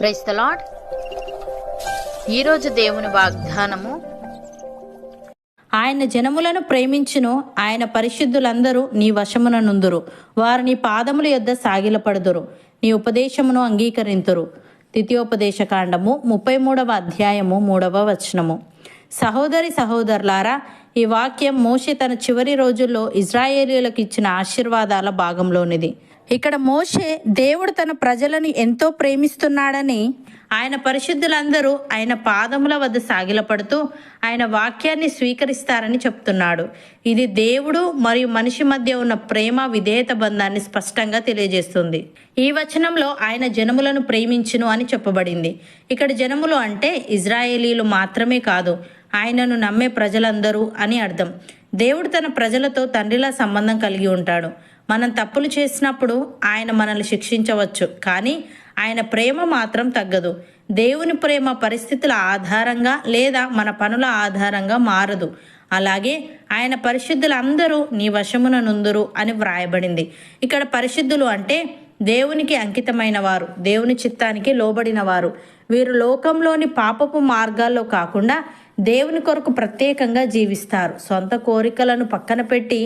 Price the lord ఈరోజు దేవుని వాగ్దానము. ఆయన జనములను ప్రేమించును ఆయన పరిశుద్ధులందరూ నీ వశమున నుందురు. వారు నీ పాదముల యొద్ద సాగిలపడుదురు నీ ఉపదేశమును అంగీకరింతురు. ద్వితీయోపదేశ కాండము ముప్పై మూడవ అధ్యాయము మూడవ వచనము. సహోదరి సహోదరులారా ఈ వాక్యం మోషే తన చివరి రోజుల్లో ఇజ్రాయేలీలకు ఇచ్చిన ఆశీర్వాదాల భాగంలోనిది. ఇక్కడ మోషే దేవుడు తన ప్రజలను ఎంతో ప్రేమిస్తున్నాడని ఆయన పరిశుద్ధులందరూ ఆయన పాదముల వద్ద సాగిలపడుతూ ఆయన వాక్యాన్ని స్వీకరిస్తారని చెప్తున్నాడు. ఇది దేవుడు మరియు మనిషి మధ్య ఉన్న ప్రేమ విధేయత బంధాన్ని స్పష్టంగా తెలియజేస్తుంది. ఈ వచనంలో ఆయన జనములను ప్రేమించును అని చెప్పబడింది. ఇక్కడ జనములు అంటే ఇజ్రాయేలీలు మాత్రమే కాదు ఆయనను నమ్మే ప్రజలందరూ అని అర్థం. దేవుడు తన ప్రజలతో తండ్రిలా సంబంధం కలిగి ఉంటాడు. మనం తప్పులు చేసినప్పుడు ఆయన మనల్ని శిక్షించవచ్చు కానీ ఆయన ప్రేమ మాత్రం తగ్గదు. దేవుని ప్రేమ పరిస్థితుల ఆధారంగా లేదా మన పనుల ఆధారంగా మారదు. అలాగే ఆయన పరిశుద్ధులందరూ నీ వశమున నుందురు అని వ్రాయబడింది. ఇక్కడ పరిశుద్ధులు అంటే దేవునికి అంకితమైన వారు దేవుని చిత్తానికి లోబడిన వారు. వీరు లోకంలోని పాపపు మార్గాల్లో కాకుండా దేవుని కొరకు ప్రత్యేకంగా జీవిస్తారు. సొంత కోరికలను పక్కన పెట్టి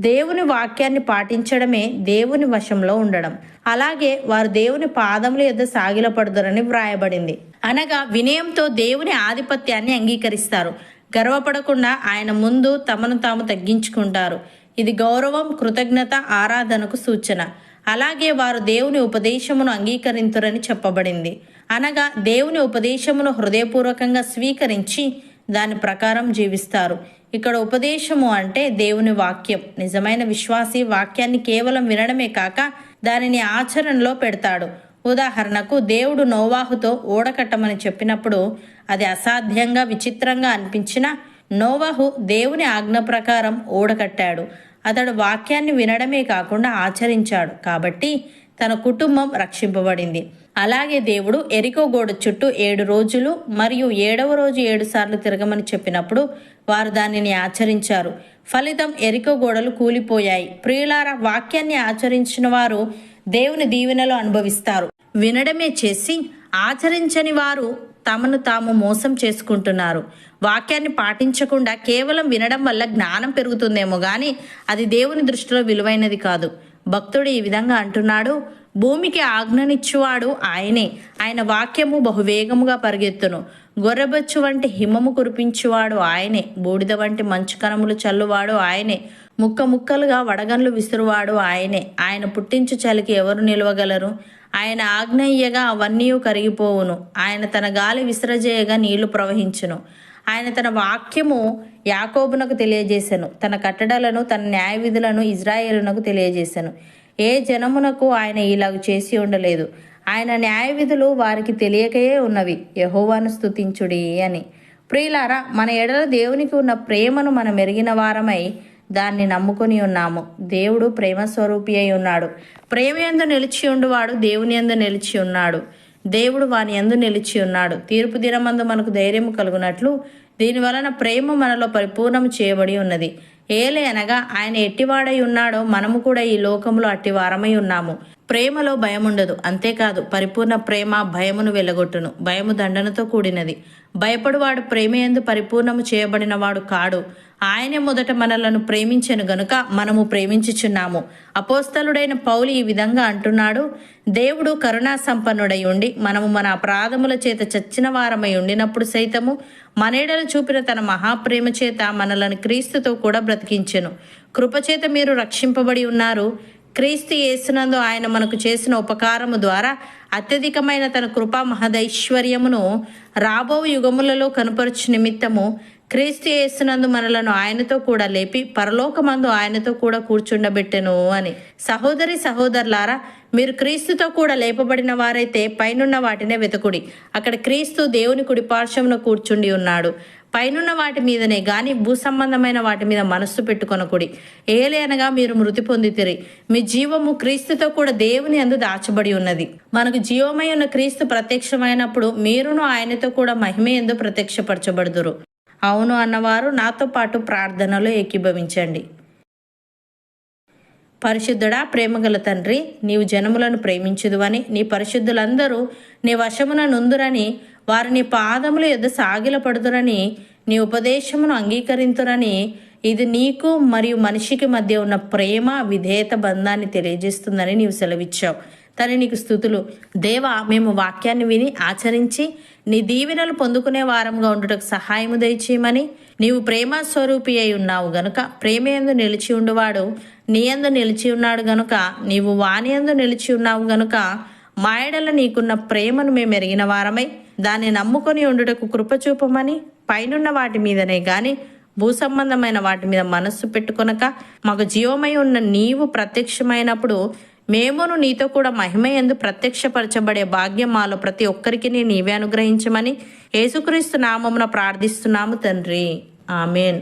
దేవుని వాక్యాన్ని పాటించడమే దేవుని వశంలో ఉండడం. అలాగే వారు దేవుని పాదముల యొద్ద సాగిలపడుదరని వ్రాయబడింది. అనగా వినయంతో దేవుని ఆధిపత్యాన్ని అంగీకరిస్తారు. గర్వపడకుండా ఆయన ముందు తమను తాము తగ్గించుకుంటారు. ఇది గౌరవం కృతజ్ఞత ఆరాధనకు సూచన. అలాగే వారు దేవుని ఉపదేశమును అంగీకరింతురని చెప్పబడింది. అనగా దేవుని ఉపదేశమును హృదయపూర్వకంగా స్వీకరించి దాని ప్రకారం జీవిస్తారు. ఇక్కడ ఉపదేశము అంటే దేవుని వాక్యం. నిజమైన విశ్వాసి వాక్యాన్ని కేవలం వినడమే కాక దానిని ఆచరణలో పెడతాడు. ఉదాహరణకు దేవుడు నోవాహుతో ఓడకట్టమని చెప్పినప్పుడు అది అసాధ్యంగా విచిత్రంగా అనిపించినా నోవాహు దేవుని ఆజ్ఞ ప్రకారం ఓడకట్టాడు. అతడు వాక్యాన్ని వినడమే కాకుండా ఆచరించాడు. కాబట్టి తన కుటుంబం రక్షింపబడింది. అలాగే దేవుడు ఎరికో గోడ చుట్టూ ఏడు రోజులు మరియు ఏడవ రోజు ఏడు సార్లు తిరగమని చెప్పినప్పుడు వారు దానిని ఆచరించారు. ఫలితం ఎరికో గోడలు కూలిపోయాయి. ప్రియులార వాక్యాన్ని ఆచరించిన వారు దేవుని దీవెనలు అనుభవిస్తారు. వినడమే చేసి ఆచరించని వారు తమను తాము మోసం చేసుకుంటున్నారు. వాక్యాన్ని పాటించకుండా కేవలం వినడం వల్ల జ్ఞానం పెరుగుతుందేమో కానీ అది దేవుని దృష్టిలో విలువైనది కాదు. భక్తుడు ఈ విధంగా అంటున్నాడు భూమికి ఆజ్ఞనిచ్చువాడు ఆయనే. ఆయన వాక్యము బహువేగముగా పరిగెత్తును. గొర్రెబొచ్చు వంటి హిమము కురిపించువాడు ఆయనే. బూడిద వంటి మంచు కణములు చల్లువాడు ఆయనే. ముక్క ముక్కలుగా వడగన్లు విసురువాడు ఆయనే. ఆయన పుట్టించు చలికి ఎవరు నిలవగలరు? ఆయన ఆజ్ఞయ్యగా అవన్నీ కరిగిపోవును. ఆయన తన గాలి విసరజేయగా నీళ్ళు ప్రవహించును. ఆయన తన వాక్యము యాకోబునకు తెలియజేశాను తన కట్టడలను తన న్యాయ విధులను ఇజ్రాయేలునకు తెలియజేశాను ఏ జనమునకు ఆయన ఇలాగ చేసి ఉండలేదు. ఆయన న్యాయ విధులు వారికి తెలియకయే ఉన్నవి. యహోవాను స్తుతించుడి అని. ప్రియులారా మన ఎడల దేవునికి ఉన్న ప్రేమను మనం ఎరిగిన వారమై దాన్ని నమ్ముకొని ఉన్నాము. దేవుడు ప్రేమ స్వరూపి అయి ఉన్నాడు. ప్రేమ ఎందు నిలిచి ఉండువాడు దేవుని ఎందు నిలిచి ఉన్నాడు. దేవుడు వాని ఎందు నిలిచి ఉన్నాడు. తీర్పు దినమందు మనకు ధైర్యం కలుగునట్లు దీని వలన ప్రేమ మనలో పరిపూర్ణం చేయబడి ఉన్నది. ఏలే అనగా ఆయన ఎట్టివాడై ఉన్నాడో మనము కూడా ఈ లోకంలో అట్టివారమై ఉన్నాము. ప్రేమలో భయం ఉండదు. అంతేకాదు పరిపూర్ణ ప్రేమ భయమును వెలగొట్టును. భయము దండనతో కూడినది. భయపడువాడు ప్రేమయందు పరిపూర్ణము చేయబడినవాడు కాడు. ఆయనే మొదట మనలను ప్రేమించను గనుక మనము ప్రేమించుచున్నాము. అపోస్తలుడైన పౌలు ఈ విధంగా అంటున్నాడు దేవుడు కరుణా సంపన్నుడై ఉండి మనము మన అపరాధముల చేత చచ్చిన వారమై ఉండినప్పుడు సైతము మనేడలు చూపిన తన మహాప్రేమ చేత మనలను క్రీస్తుతో కూడా బ్రతికించెను. కృపచేత మీరు రక్షింపబడి ఉన్నారు. క్రీస్తు యేసునందు ఆయన మనకు చేసిన ఉపకారము ద్వారా అత్యధికమైన తన కృపా మహదైశ్వర్యమును రాబో యుగములలో కనుపరచు నిమిత్తము క్రీస్తు యేసునందు మనలను ఆయనతో కూడా లేపి పరలోకమందు ఆయనతో కూడా కూర్చుండబెట్టెను అని. సహోదరి సహోదరులారా మీరు క్రీస్తుతో కూడా లేపబడిన వారైతే పైనున్న వాటినే వెతుకుడి. అక్కడ క్రీస్తు దేవుని కుడిపార్శ్వమున కూర్చుండి ఉన్నాడు. పైనున్న వాటి మీదనే గాని భూ సంబంధమైన వాటి మీద మనస్సు పెట్టుకొనకుడి. ఏలే అనగా మీరు మృతి పొందితిరి. మీ జీవము క్రీస్తుతో కూడా దేవుని అందు దాచబడి ఉన్నది. మనకు జీవమై ఉన్న క్రీస్తు ప్రత్యక్షమైనప్పుడు మీరును ఆయనతో కూడా మహిమ ఎందు ప్రత్యక్షపరచబడుదురు. అవును అన్నవారు నాతో పాటు ప్రార్థనలో ఏకీభవించండి. పరిశుద్ధుడా ప్రేమగల తండ్రి నీవు జనములను ప్రేమించుదువని నీ పరిశుద్ధులందరూ నీ వశమున నుందురని వారు నీ పాదముల యొద్ద సాగిలపడుదురని నీ ఉపదేశమును అంగీకరింతురని ఇది నీకు మరియు మనిషికి మధ్య ఉన్న ప్రేమ విధేయత బంధాన్ని తెలియజేస్తుందని నీవు సెలవిచ్చావు. తని నీకు స్థుతులు. దేవ మేము వాక్యాన్ని విని ఆచరించి నీ దీవెనలు పొందుకునే వారంగా ఉండుటకు సహాయము దయచేయమని నీవు ప్రేమ స్వరూపి అయి ఉన్నావు గనుక ప్రేమ యందు నిలిచి ఉండువాడు నీ యందు నిలిచి ఉన్నాడు గనుక నీవు వానియందు నిలిచి ఉన్నావు గనుక మాయడల నీకున్న ప్రేమను మేము ఎరిగిన వారమై దాన్ని నమ్ముకొని ఉండుటకు కృపచూపమని పైనున్న వాటి మీదనే గాని భూ సంబంధమైన వాటి మీద మనస్సు పెట్టుకొనక మాకు జీవమై ఉన్న నీవు ప్రత్యక్షమైనప్పుడు మేమును నీతో కూడా మహిమ ఎందు ప్రత్యక్షపరచబడే భాగ్యం మాలో ప్రతి ఒక్కరికి నీవే అనుగ్రహించమని యేసుక్రీస్తు నామమున ప్రార్థిస్తున్నాము తండ్రి. ఆమెన్.